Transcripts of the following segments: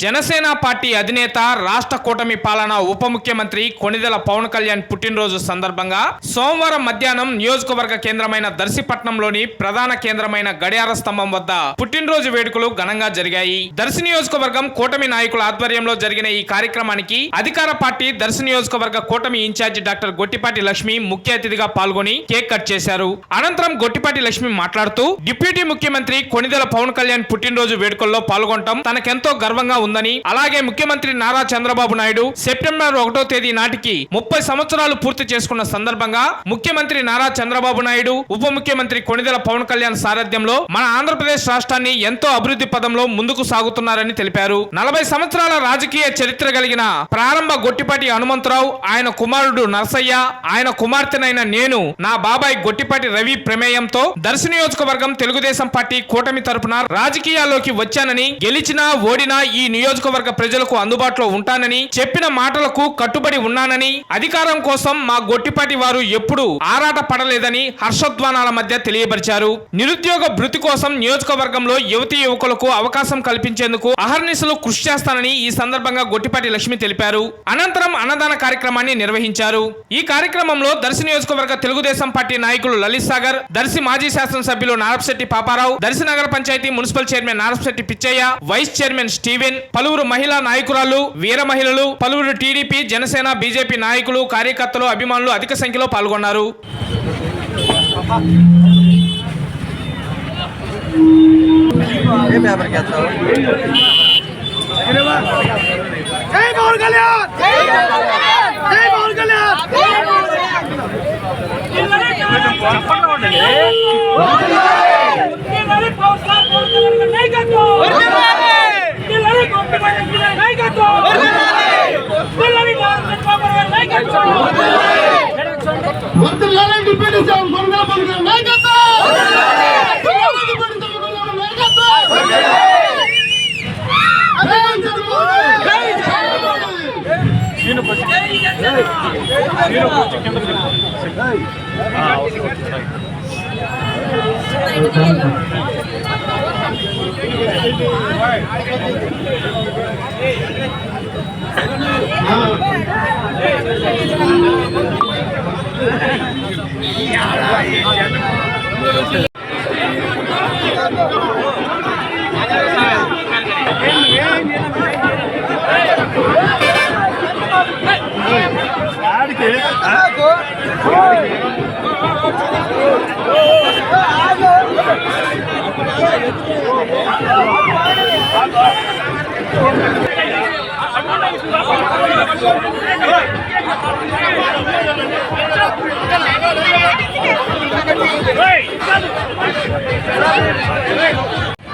Janasena party అధినేత రాష్ట్ర కూటమి పాలన ఉప ముఖ్యమంత్రి కొణిదెల పవన్ కళ్యాణ్ పుట్టినరోజు సందర్భంగా సోమవారం మధ్యాహ్నం నియోజకవర్గ కేంద్రమైన దర్శిపట్నంలోని ప్రధాన కేంద్రమైన గడియార స్తంభం వద్ద పుట్టినరోజు వేడుకలు ఘనంగా జరిగాయి. దర్శి నియోజకవర్గం కూటమి నాయకుల ఆధ్వర్యంలో జరిగిన ఈ కార్యక్రమానికి అధికార పార్టీ దర్శి నియోజకవర్గ కూటమి ఇన్ఛార్జి డాక్టర్ గొట్టిపాటి లక్ష్మి ముఖ్య అతిథిగా పాల్గొని కేక్ కట్ చేశారు. అనంతరం గొట్టిపాటి లక్ష్మి మాట్లాడుతూ డిప్యూటీ ముఖ్యమంత్రి కొణిదెల పవన్ కళ్యాణ్ పుట్టినరోజు వేడుకల్లో పాల్గొనడం తనకెంతో గర్వంగా ఉంది ఉందని అలాగే ముఖ్యమంత్రి నారా చంద్రబాబు నాయుడు సెప్టెంబర్ ఒకటో తేదీ నాటికి ముప్పై సంవత్సరాలు పూర్తి చేసుకున్న సందర్భంగా ముఖ్యమంత్రి నారా చంద్రబాబు నాయుడు ఉప ముఖ్యమంత్రి కొణిదెల పవన్ కళ్యాణ్ సారథ్యంలో మన ఆంధ్రప్రదేశ్ రాష్ట్రాన్ని ఎంతో అభివృద్ధి పదంలో ముందుకు సాగుతున్నారని తెలిపారు. నలభై సంవత్సరాల రాజకీయ చరిత్ర కలిగిన ప్రారంభ గొట్టిపాటి హనుమంతరావు ఆయన కుమారుడు నరసయ్య ఆయన కుమార్తెనైన నేను నా బాబాయ్ గొట్టిపాటి రవి ప్రమేయంతో దర్శ నియోజకవర్గం తెలుగుదేశం పార్టీ కూటమి తరపున రాజకీయాల్లోకి వచ్చానని గెలిచినా ఓడినా ఈ నియోజకవర్గ ప్రజలకు అందుబాటులో ఉంటానని చెప్పిన మాటలకు కట్టుబడి ఉన్నానని అధికారం కోసం మా గొట్టిపాటి వారు ఎప్పుడూ ఆరాట పడలేదని హర్షధ్వానాల మధ్య తెలియపరిచారు. నిరుద్యోగ భృతి కోసం నియోజకవర్గంలో యువతి యువకులకు అవకాశం కల్పించేందుకు అహర్నిశలు కృషి చేస్తానని ఈ సందర్భంగా గొట్టిపాటి లక్ష్మి తెలిపారు. అనంతరం అన్నదాన కార్యక్రమాన్ని నిర్వహించారు. ఈ కార్యక్రమంలో దర్శి నియోజకవర్గ తెలుగుదేశం పార్టీ నాయకులు లలిత్ సాగర్ దర్శి మాజీ శాసనసభ్యులు నారపశెట్టి పాపారావు దర్శి నగర panchayat municipal chairman Narapasetti Pichaiah vice chairman Steven పలువురు మహిళా నాయకురాలు వీర మహిళలు పలువురు టీడీపీ జనసేన బీజేపీ నాయకులు కార్యకర్తలు అభిమానులు అధిక సంఖ్యలో పాల్గొన్నారు. ఏ పేపర్కి వేస్తావు జై పవన్ కళ్యాణ్ జై పవన్ కళ్యాణ్ వర్తిల్లాలి డిప్యూటీ సీఎం కొనుగోలు పలుకుల నాయకత్వం వర్తిల్లాలి డిప్యూటీ సీఎం కొనుగోలు నాయకత్వం జై చంద్రబాబు జై చంద్రబాబు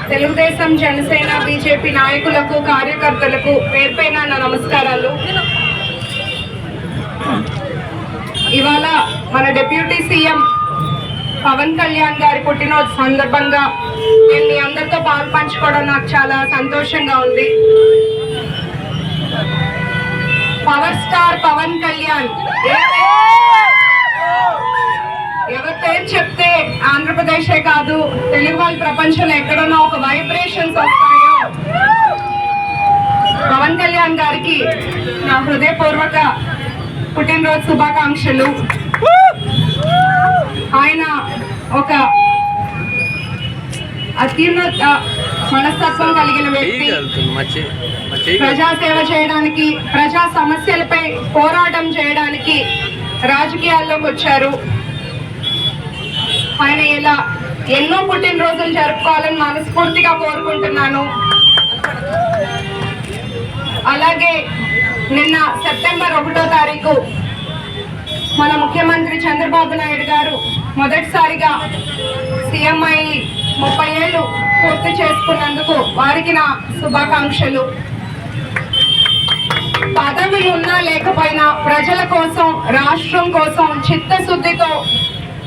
తెలుగుదేశం జనసేన బీజేపీ నాయకులకు కార్యకర్తలకు పేరుపైన నా నమస్కారాలు. ఇవాళ మన డిప్యూటీ సీఎం పవన్ కళ్యాణ్ గారి పుట్టినరోజు సందర్భంగా నేను మీ అందరితో పాలు పంచుకోవడం నాకు చాలా సంతోషంగా ఉంది. పవర్ స్టార్ పవన్ కళ్యాణ్ ఎవరి పేరు చెప్తే ఆంధ్రప్రదేశే కాదు తెలుగు వాళ్ళ ప్రపంచంలో ఎక్కడన్నా ఒక వైబ్రేషన్స్ వస్తాయో. పవన్ కళ్యాణ్ గారికి నా హృదయపూర్వక పుట్టినరోజు శుభాకాంక్షలు. ఆయన ఒక అత్యున్నత మనస్తత్వం కలిగిన వ్యక్తి ప్రజాసేవ చేయడానికి ప్రజా సమస్యలపై పోరాటం చేయడానికి రాజకీయాల్లోకి వచ్చారు. ఆయన ఇలా ఎన్నో పుట్టినరోజులు జరుపుకోవాలని మనస్ఫూర్తిగా కోరుకుంటున్నాను. అలాగే నిన్న సెప్టెంబర్ ఒకటో తారీఖు మన ముఖ్యమంత్రి చంద్రబాబు నాయుడు గారు మొదటిసారిగా సీఎం అయి ముప్పై ఏళ్ళు పూర్తి చేసుకున్నందుకు వారికి నా శుభాకాంక్షలు. పదవులు ఉన్నా లేకపోయినా ప్రజల కోసం రాష్ట్రం కోసం చిత్తశుద్ధితో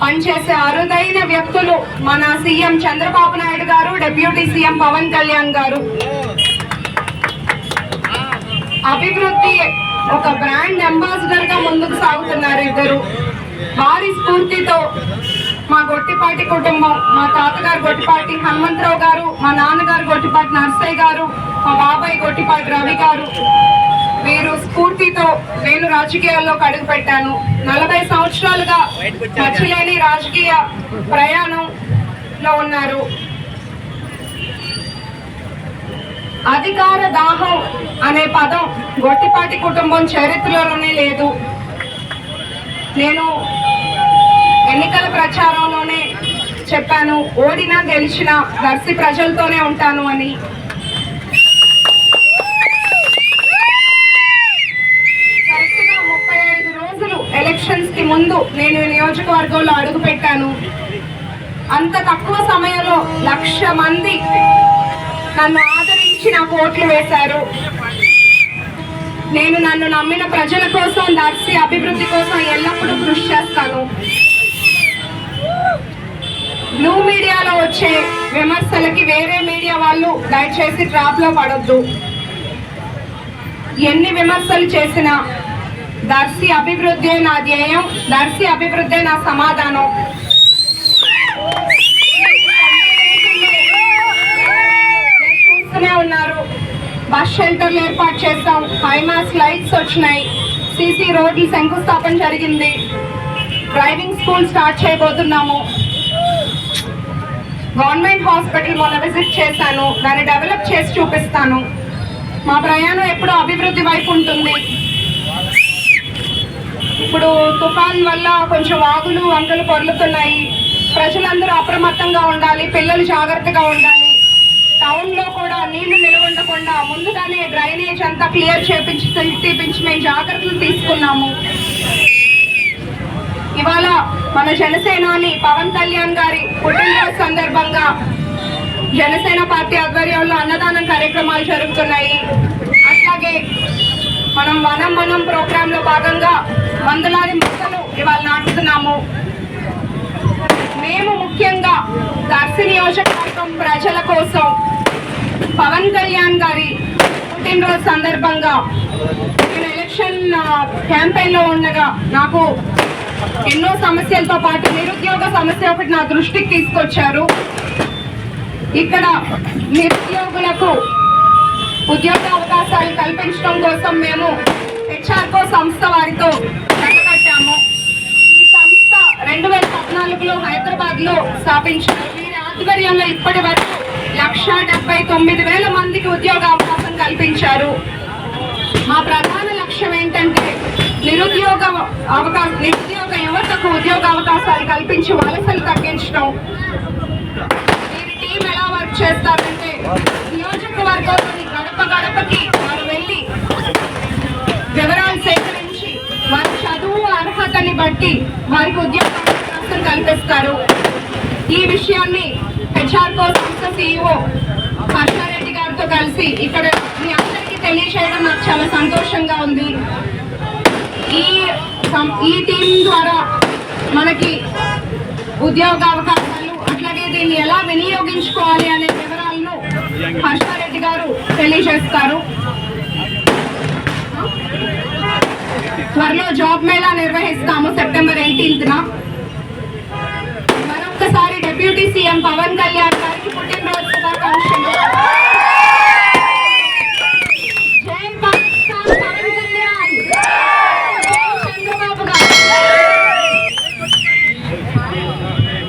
పనిచేసే అరుదైన వ్యక్తులు మన సీఎం చంద్రబాబు నాయుడు గారు డిప్యూటీ సీఎం పవన్ కళ్యాణ్ గారు. అభివృద్ధి ఒక బ్రాండ్ అంబాసిడర్గా సాగుతున్నారు ఇద్దరు. వారి స్ఫూర్తితో మా గొట్టిపాటి కుటుంబం మా తాతగారు గొట్టిపాటి హనుమంతరావు గారు మా నాన్నగారు గొట్టిపాటి నర్సయ్య గారు మా బాబాయ్ గొట్టిపాటి రవి గారు. వీరు స్ఫూర్తితో నేను రాజకీయాల్లోకి అడుగు పెట్టాను. నలభై సంవత్సరాలుగా మచ్చలేని రాజకీయ ప్రయాణంలో ఉన్నారు. అధికార దాహం అనే పదం గొట్టిపాటి కుటుంబం చరిత్రలోనే లేదు. నేను ఎన్నికల ప్రచారంలోనే చెప్పాను ఓడినా గెలిచినా దర్శి ప్రజలతోనే ఉంటాను అని. ముప్పై ఐదు రోజులు ఎలక్షన్స్కి ముందు నేను నియోజకవర్గంలో అడుగు పెట్టాను. అంత తక్కువ సమయంలో లక్ష మంది నన్ను ఆదరించి నాకు ఓట్లు వేశారు. నేను నన్ను నమ్మిన ప్రజల కోసం దర్శి అభివృద్ధి కోసం ఎల్లప్పుడూ కృషి చేస్తాను. బ్లూ మీడియాలో వచ్చే విమర్శలకి వేరే మీడియా వాళ్ళు దయచేసి ట్రాప్లో పడొద్దు. ఎన్ని విమర్శలు చేసినా దర్శి అభివృద్ధి నా ధ్యేయం దర్శి అభివృద్ధి నా సమాధానం. చూస్తూనే ఉన్నారు. బస్ షెల్టర్లు ఏర్పాటు చేస్తాం హైమాస్ లైట్స్ వచ్చినాయి. సీసీ రోడ్లు శంకుస్థాపన జరిగింది. డ్రైవింగ్ స్కూల్ స్టార్ట్ చేయబోతున్నాము. గవర్నమెంట్ హాస్పిటల్ మొన్న విజిట్ చేశాను. దాన్ని డెవలప్ చేసి చూపిస్తాను. మా ప్రయాణం ఎప్పుడూ అభివృద్ధి వైపు ఉంటుంది. ఇప్పుడు తుఫాన్ వల్ల కొంచెం వాగులు వంకలు పొరులుతున్నాయి. ప్రజలందరూ అప్రమత్తంగా ఉండాలి పిల్లలు జాగ్రత్తగా ఉండాలి. టౌన్లో కూడా నీళ్ళు నిలవండకుండా ముందుగానే డ్రైనేజ్ అంతా క్లియర్ చేపించి తీపించి మేము జాగ్రత్తలు తీసుకున్నాము. ఇవాళ మన జనసేనాని పవన్ కళ్యాణ్ గారి పుట్టినరోజు సందర్భంగా జనసేన పార్టీ ఆధ్వర్యంలో అన్నదానం కార్యక్రమాలు జరుగుతున్నాయి. అట్లాగే మనం వనం మనం ప్రోగ్రామ్లో భాగంగా వందలాది మొక్కలు ఇవాళ నాటుతున్నాము. మేము ముఖ్యంగా దర్శి నియోజకవర్గం ప్రజల కోసం పవన్ కళ్యాణ్ గారి పుట్టినరోజు సందర్భంగా నేను ఎలక్షన్ క్యాంపెయిన్లో ఉండగా నాకు ఎన్నో సమస్యలతో పాటు నిరుద్యోగ సమస్య ఒకటి నా దృష్టికి తీసుకొచ్చారు. ఇక్కడ నిరుద్యోగులకు ఉద్యోగ అవకాశాలు కల్పించడం కోసం మేము హెచ్ఆర్కో సంస్థ వారితో కట్టబట్టాము. ఈ సంస్థ రెండు వేల పద్నాలుగులో హైదరాబాద్లో స్థాపించారు వీరి ఆధ్వర్యంలో ఇప్పటి వరకు లక్ష డెబ్బై తొమ్మిది వేల మందికి ఉద్యోగ అవకాశం కల్పించారు మా ప్రధాన లక్ష్యం ఏంటంటే నిరుద్యోగ అవకాశ నిరుద్యోగ యువతకు ఉద్యోగ అవకాశాలు కల్పించి వలసలు తగ్గించడం. వీరి టీం ఎలా వర్క్ చేస్తారంటే నియోజకవర్గంలోని గడప గడపకి వారు వెళ్ళి వివరాలు సేకరించి వారి చదువు అర్హతని బట్టి వారికి ఉద్యోగ అవకాశం కల్పిస్తారు. ఈ విషయాన్ని హెచ్ఆర్కో సంస్థ సిఇఓ హర్షారెడ్డి గారితో కలిసి ఇక్కడ మీ అందరికీ తెలియచేయడం నాకు చాలా సంతోషంగా ఉంది. ఈ ఈ టీం ద్వారా మనకి ఉద్యోగ అవకాశాలు అట్లాగే దీన్ని ఎలా వినియోగించుకోవాలి అనే వివరాలను హర్షారెడ్డి గారు తెలియజేస్తారు. త్వరలో జాబ్ మేళా నిర్వహిస్తాము సెప్టెంబర్ ఎయిటీన్త్ మరొకసారి డిప్యూటీ సీఎం పవన్ కళ్యాణ్ గారికి పుట్టినరోజు శుభాకాంక్షలు.